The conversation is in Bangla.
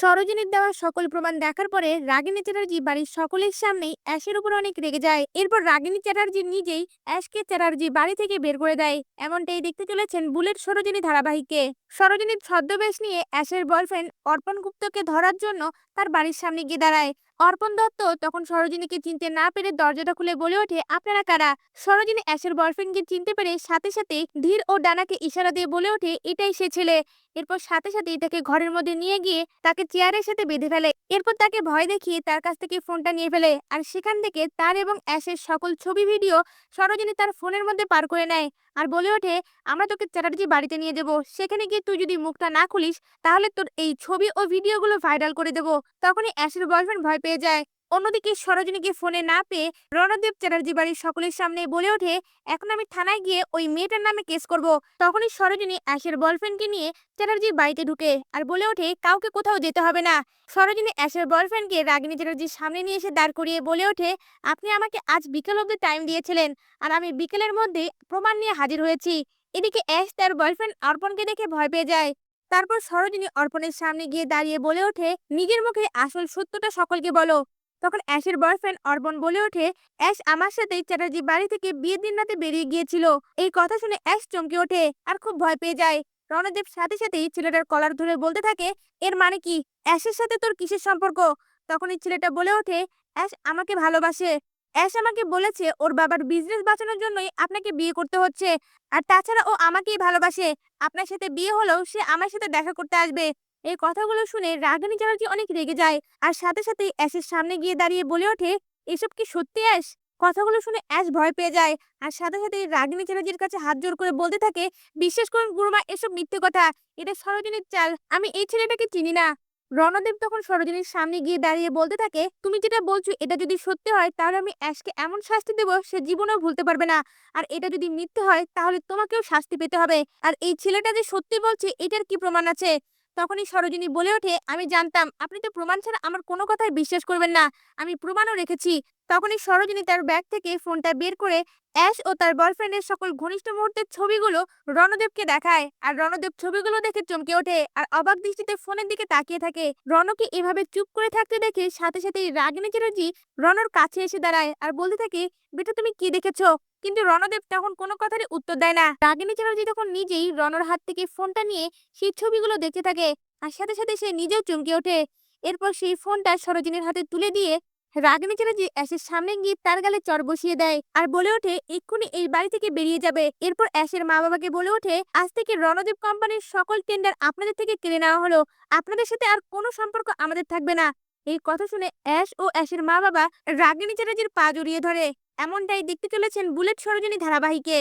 সরোজিনীর দেওয়া সকল প্রমাণ দেখার পরে রাগিনী চ্যাটার্জি বাড়ির সকলের সামনেই অ্যাশের উপর অনেক রেগে যায়। এরপর রাগিনী চ্যাটার্জি নিজেই অ্যাশকে চ্যাটার্জি বাড়ি থেকে বের করে দেয়। এমনটাই দেখতে চলেছেন বুলেট সরোজিনী ধারাবাহিককে সরোজিনীর ছদ্মবেশ নিয়ে অ্যাশের বয়ফ্রেন্ড অর্পণ গুপ্তকে ধরার জন্য তার বাড়ির সামনে গিয়ে দাঁড়ায়। অর্পণ দত্ত তখন সরোজিনীকে চিনতে না পেরে দরজাটা খুলে বলে ওঠে, আপনারা কারা? সরোজিনী অ্যাশের বয়ফ্রেন্ডকে চিনতে পেরে সাথে সাথে ধীর ও ডানাকে ইশারা দিয়ে বলে ওঠে, এটাই সে ছেলে। এরপর সাথে সাথেই তাকে ঘরের মধ্যে নিয়ে গিয়ে তাকে চেয়ারের সাথে বেঁধে ফেলে। এরপর তাকে ভয় দেখিয়ে তার কাছ থেকে ফোনটা নিয়ে ফেলে আর সেখান থেকে তার এবং অ্যাশের সকল ছবি, ভিডিও সরোজিনী তার ফোনের মধ্যে পার করে নেয় আর বলে ওঠে, আমরা তোকে চ্যাটার্জি বাড়িতে নিয়ে যাব, সেখানে গিয়ে তুই যদি মুখটা না খুলিস তাহলে তোর এই ছবি ও ভিডিওগুলো ভাইরাল করে দেবো। তখনই অ্যাশের বয়ফ্রেন্ড ভয় পেয়ে যায়। অন্যদিকে সরোজিনীকে ফোনে না পেয়ে রণদেব চ্যাটার্জি বাড়ির সকলের সামনে বলে ওঠে, এখন আমি থানায় গিয়ে ওই মেয়েটার নামে কেস করব। তখনই সরোজিনী অ্যাশের বয়ফ্রেন্ডকে নিয়ে চ্যাটার্জির বাড়িতে ঢুকে আর বলে ওঠে, কাউকে কোথাও যেতে হবে না। সরোজিনী অ্যাশের বয়ফ্রেন্ডকে রাগিনী চ্যাটার্জির সামনে নিয়ে এসে দাঁড় করিয়ে বলে ওঠে, আপনি আমাকে আজ বিকেল অব্দি টাইম দিয়েছিলেন আর আমি বিকেলের মধ্যে প্রমাণ নিয়ে হাজির হয়েছি। এদিকে অ্যাশ তার বয়ফ্রেন্ড অর্পণকে দেখে ভয় পেয়ে যায়। তারপর সরোজিনী অর্পণের সামনে গিয়ে দাঁড়িয়ে বলে ওঠে, নিজের মুখে আসল সত্যটা সকলকে বলো। তখন অ্যাশের বয়ফ্রেন্ড অর্পণ বলে ওঠে, অ্যাশ আমার সাথে চ্যাটার্জি বাড়ি থেকে বিয়ের দিন রাতে বেরিয়ে গিয়েছিল। এই কথা শুনে অ্যাশ চমকে ওঠে আর খুব ভয় পেয়ে যায়। রণদেব সাথে সাথেই ছেলেটার কলার ধরে বলতে থাকে, এর মানে কি? অ্যাশের সাথে তোর কিসের সম্পর্ক? তখন এই ছেলেটা বলে ওঠে, অ্যাশ আমাকে ভালোবাসে। অ্যাশ আমাকে বলেছে, ওর বাবার বিজনেস বাঁচানোর জন্যই আপনাকে বিয়ে করতে হচ্ছে। আর তাছাড়া ও আমাকেই ভালোবাসে। আপনার সাথে বিয়ে হলেও সে আমার সাথে দেখা করতে আসবে। এই কথাগুলো শুনে রাগানী চ্যাটার্জি অনেক রেগে যায়। আর সাথে সাথে অ্যাশের সামনে গিয়ে দাঁড়িয়ে বলে ওঠে, এসব কি সত্যি অ্যাশ কথাগুলো শুনে অ্যাশ ভয় পেয়ে যায়। আর সাথে সাথে রাগিনী চ্যাটার্জির কাছে হাত জোর করে বলতে থাকে, বিশ্বাস করুন গুরুমা, এসব মিথ্যে কথা। এটা সরোজিনীর চাল। আমি এই ছেলেটাকে চিনি না। রণদেব তখন সরোজিনীর সামনে গিয়ে দাঁড়িয়ে বলতে থাকে, তুমি যেটা বলছো এটা যদি সত্যি হয়, তাহলে আমি অ্যাশকে এমন শাস্তি দেবো সে জীবনেও ভুলতে পারবে না। আর এটা যদি মিথ্যে হয়, তাহলে তোমাকেও শাস্তি পেতে হবে। আর এই ছেলেটা যে সত্যি বলছে, এটার কি প্রমাণ আছে? তখনই সরোজিনী বলে ওঠে, আমি জানতাম, আপনি তো প্রমাণ ছাড়া আমার কোনো কথায় বিশ্বাস করবেন না। আমি প্রমাণও রেখেছি। তখনই সরোজিনী তার ব্যাগ থেকে ফোনটা বের করে অ্যাশ ও তার বয়ফ্রেন্ডের সকল ঘনিষ্ঠ মুহূর্তের ছবিগুলো রণদেবকে দেখায়। আর রণদেব ছবিগুলো দেখে চমকে ওঠে আর অবাক দৃষ্টিতে ফোনের দিকে তাকিয়ে থাকে। রণকে এভাবে চুপ করে থাকতে দেখে সাথে সাথেই রাগিনী চ্যাটার্জি রণর কাছে এসে দাঁড়ায় আর বলতে থাকে, বেটা, তুমি কি দেখেছ? কিন্তু রণদেব তখন কোনো কথারই উত্তর দেয় না। রাগিনী চ্যাটার্জি তখন নিজেই রণর হাত থেকে ফোনটা নিয়ে সেই ছবিগুলো দেখতে থাকে আর সাথে সাথে সে নিজেও চমকে ওঠে। এরপর সেই ফোনটা সরোজিনীর হাতে তুলে দিয়ে রাগিনী চ্যাটার্জি অ্যাশের সামনে গিয়ে তার গালে চর বসিয়ে দেয় আর বলে ওঠে, এক্ষুনি এই বাড়ি থেকে বেরিয়ে যাবে। এরপর অ্যাশের মা বাবাকে বলে ওঠে, আজ থেকে রণদেব কোম্পানির সকল টেন্ডার আপনাদের থেকে কেড়ে নেওয়া হলো। আপনাদের সাথে আর কোনো সম্পর্ক আমাদের থাকবে না। এই কথা শুনে অ্যাশ ও অ্যাশের মা বাবা রাগিনী চ্যাটার্জির পা জড়িয়ে ধরে। এমনটাই দেখতে চলেছেন বুলেট সরোজিনী ধারাবাহিকে।